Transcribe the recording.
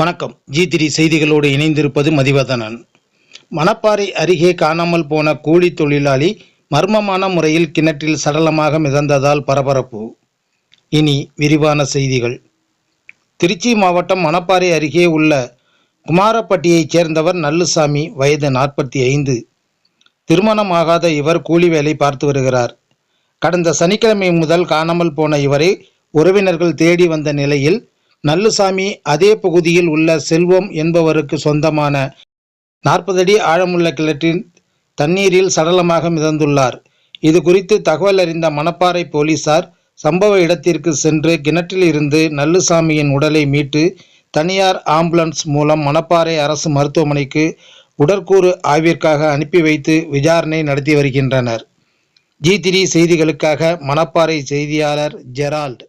வணக்கம். ஜி திரி செய்திகளோடு இணைந்திருப்பது மதிவதனன். மணப்பாறை அருகே காணாமல் போன கூலி தொழிலாளி மர்மமான முறையில் கிணற்றில் சடலமாக மிதந்ததால் பரபரப்பு. இனி விரிவான செய்திகள். திருச்சி மாவட்டம் மணப்பாறை அருகே உள்ள குமாரப்பட்டியைச் சேர்ந்தவர் நல்லுசாமி வயது நாற்பத்தி ஐந்து திருமணமாகாத இவர் கூலி வேலை பார்த்து வருகிறார். கடந்த சனிக்கிழமை முதல் காணாமல் போன இவரை உறவினர்கள் தேடி வந்த நிலையில் நல்லுசாமி அதே பகுதியில் உள்ள செல்வம் என்பவருக்கு சொந்தமான நாற்பது அடி ஆழமுள்ள கிணற்றின் தண்ணீரில் சடலமாக மிதந்துள்ளார். இது குறித்து தகவல் அறிந்த மணப்பாறை போலீசார் சம்பவ இடத்திற்கு சென்று கிணற்றில் இருந்து நல்லுசாமியின் உடலை மீட்டு தனியார் ஆம்புலன்ஸ் மூலம் மணப்பாறை அரசு மருத்துவமனைக்கு உடற்கூறு ஆய்விற்காக அனுப்பி வைத்து விசாரணை நடத்தி வருகின்றனர். ஜி த்ரீ செய்திகளுக்காக மணப்பாறை செய்தியாளர் ஜெரால்ட்.